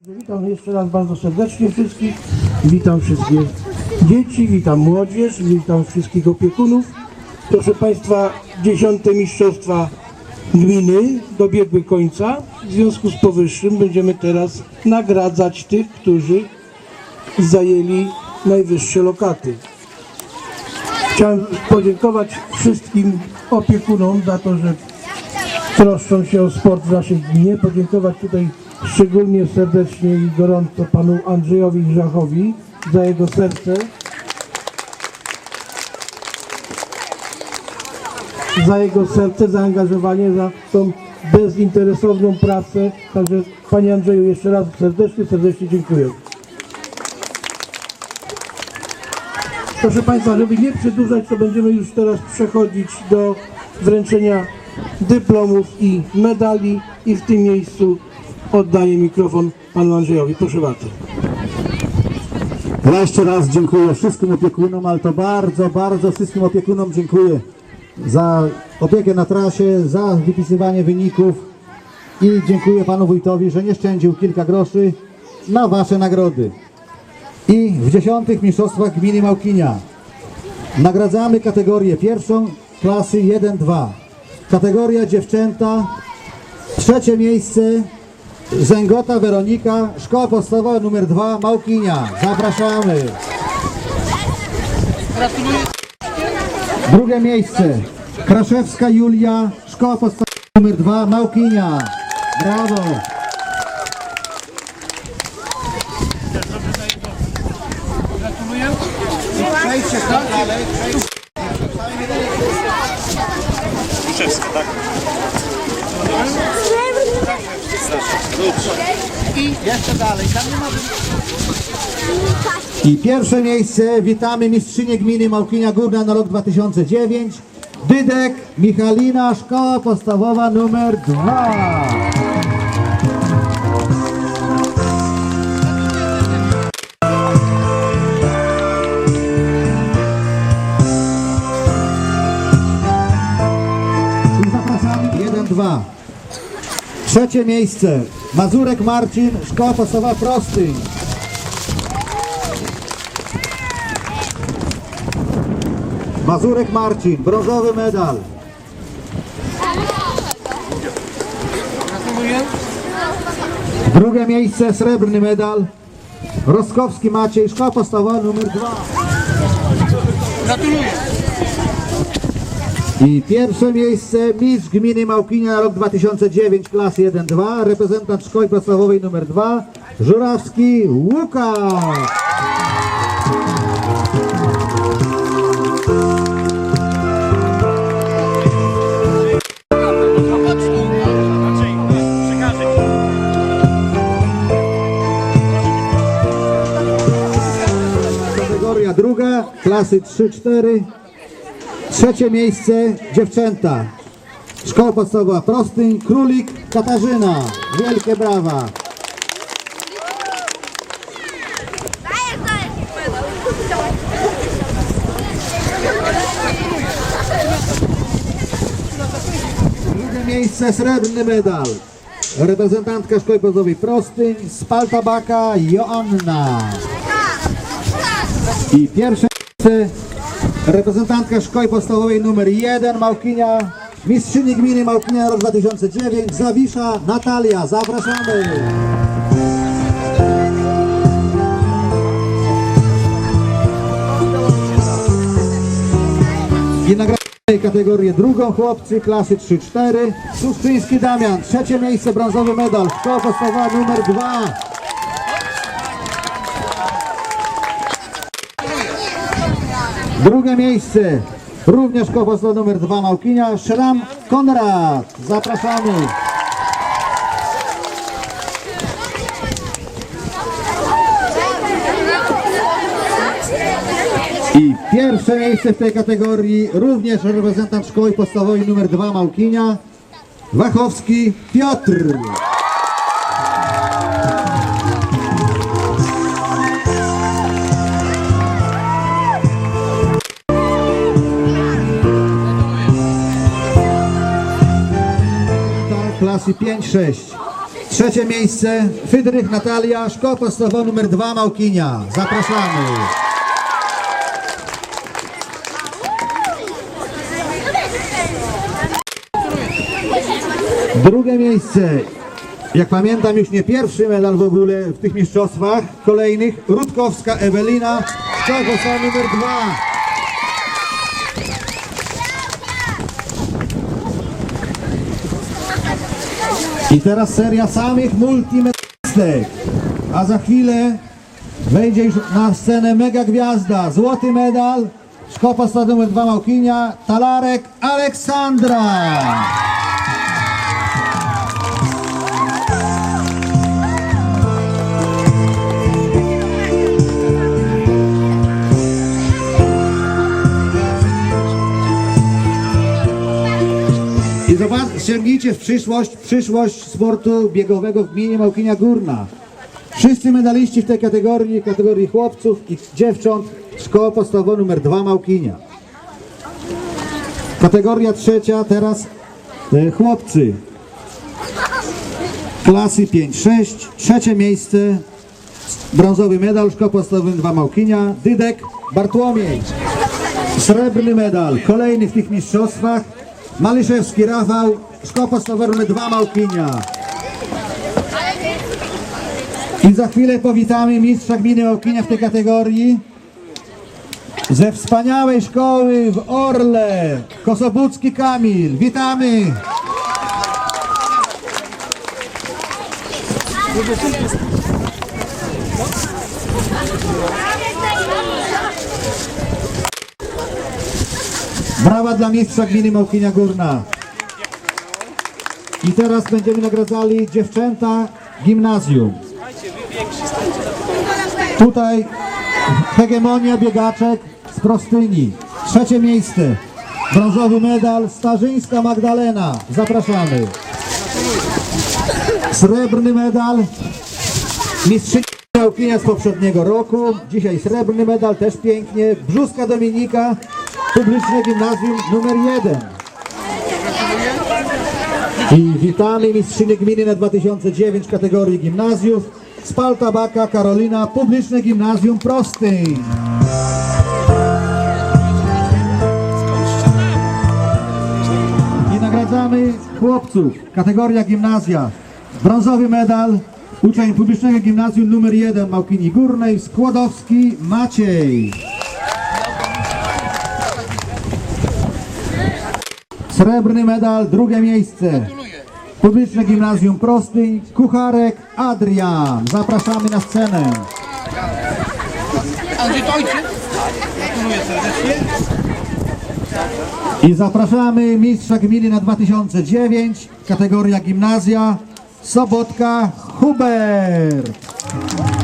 Witam jeszcze raz bardzo serdecznie wszystkich. Witam wszystkie dzieci, witam młodzież, witam wszystkich opiekunów. Proszę Państwa, dziesiąte mistrzostwa gminy dobiegły końca. W związku z powyższym będziemy teraz nagradzać tych, którzy zajęli najwyższe lokaty. Chciałem podziękować wszystkim opiekunom za to, że troszczą się o sport w naszej gminie. Podziękować tutaj szczególnie serdecznie i gorąco panu Andrzejowi Grzachowi za jego serce. Za jego serce, zaangażowanie, za tą bezinteresowną pracę. Także panie Andrzeju jeszcze raz serdecznie, serdecznie dziękuję. Proszę Państwa, żeby nie przedłużać, to będziemy już teraz przechodzić do wręczenia dyplomów i medali i w tym miejscu oddaję mikrofon panu Andrzejowi. Proszę bardzo. Ja jeszcze raz dziękuję wszystkim opiekunom, ale to bardzo, bardzo wszystkim opiekunom dziękuję za opiekę na trasie, za wypisywanie wyników i dziękuję panu wójtowi, że nie szczędził kilka groszy na wasze nagrody. I w dziesiątych mistrzostwach gminy Małkinia nagradzamy kategorię pierwszą klasy 1-2. Kategoria dziewczęta, trzecie miejsce Zęgota Weronika, szkoła podstawowa numer 2 Małkinia. Zapraszamy. Drugie miejsce Kraszewska Julia, szkoła podstawowa numer 2 Małkinia. Brawo. Tak? I pierwsze miejsce witamy mistrzynię gminy Małkinia Górna na rok 2009. Dydek Michalina, szkoła podstawowa numer 2. I zapraszamy 1-2. Trzecie miejsce Mazurek Marcin, szkoła podstawowa Prostyń. Mazurek Marcin, brązowy medal. Drugie miejsce, srebrny medal. Roskowski Maciej, szkoła podstawowa numer 2. Gratuluję. I pierwsze miejsce, mistrz gminy Małkinia na rok 2009, klas 1-2, reprezentant szkoły podstawowej numer 2, Żurawski Łukasz. Kategoria druga, klasy 3-4. Trzecie miejsce dziewczęta. Szkoła podstawowa Prostyń, Królik, Katarzyna. Wielkie brawa. Drugie miejsce, srebrny medal. Reprezentantka Szkoły Podstawowej Prostyń, Spaltabaka Joanna. I pierwsze miejsce reprezentantka Szkoły Podstawowej numer 1 Małkinia, mistrzyni gminy Małkinia rok 2009, Zawisza Natalia. Zapraszamy. I nagramy kategorię drugą chłopcy klasy 3-4. Suszczyński Damian, trzecie miejsce, brązowy medal, szkoła podstawowa numer 2. Drugie miejsce, również podstawowa numer 2 Małkinia, Szram Konrad. Zapraszamy. I pierwsze miejsce w tej kategorii również reprezentant szkoły podstawowej numer 2 Małkinia, Wachowski Piotr. Klasy 5-6. Trzecie miejsce Fydrych Natalia, szkoła podstawowa numer 2 Małkinia. Zapraszamy. Drugie miejsce. Jak pamiętam, już nie pierwszy medal w ogóle w tych mistrzostwach kolejnych. Rutkowska Ewelina, szkoła podstawowa numer 2. I teraz seria samych multimedalistek. A za chwilę wejdzie już na scenę mega gwiazda. Złoty medal. Szkoła Stadion numer 2 Małkinia. Talarek Aleksandra. I zobacz, sięgnijcie w przyszłość, przyszłość sportu biegowego w gminie Małkinia Górna. Wszyscy medaliści w tej kategorii, kategorii chłopców i dziewcząt, szkoła podstawowa numer 2 Małkinia. Kategoria trzecia, teraz e, chłopcy. Klasy 5-6, trzecie miejsce, brązowy medal, szkoła podstawowa 2 Małkinia, Dydek Bartłomiej. Srebrny medal, kolejny w tych mistrzostwach. Maliszewski Rafał, szkoła podstawowa numer 2 Małkinia. I za chwilę powitamy mistrza gminy Małkinia w tej kategorii. Ze wspaniałej szkoły w Orle, Kosobucki Kamil. Witamy! Brawa dla mistrza gminy Małkinia Górna. I teraz będziemy nagradzali dziewczęta gimnazjum. Tutaj hegemonia biegaczek z Prostyni. Trzecie miejsce. Brązowy medal Starzyńska Magdalena. Zapraszamy. Srebrny medal mistrzyni Małkinia z poprzedniego roku. Dzisiaj srebrny medal, też pięknie. Brzuska Dominika, publiczne gimnazjum numer jeden. I witamy mistrzynię gminy na 2009 kategorii gimnazjów. Spal Tabaka Karolina, publiczne gimnazjum Prostyn. I nagradzamy chłopców, kategoria gimnazja. Brązowy medal, uczeń publicznego gimnazjum numer 1 Małkini Górnej, Skłodowski Maciej. Srebrny medal, drugie miejsce. Publiczne Gimnazjum Prostyń, Kucharek Adrian. Zapraszamy na scenę. I zapraszamy mistrza gminy na 2009, kategoria gimnazja, Sobotka Hubert.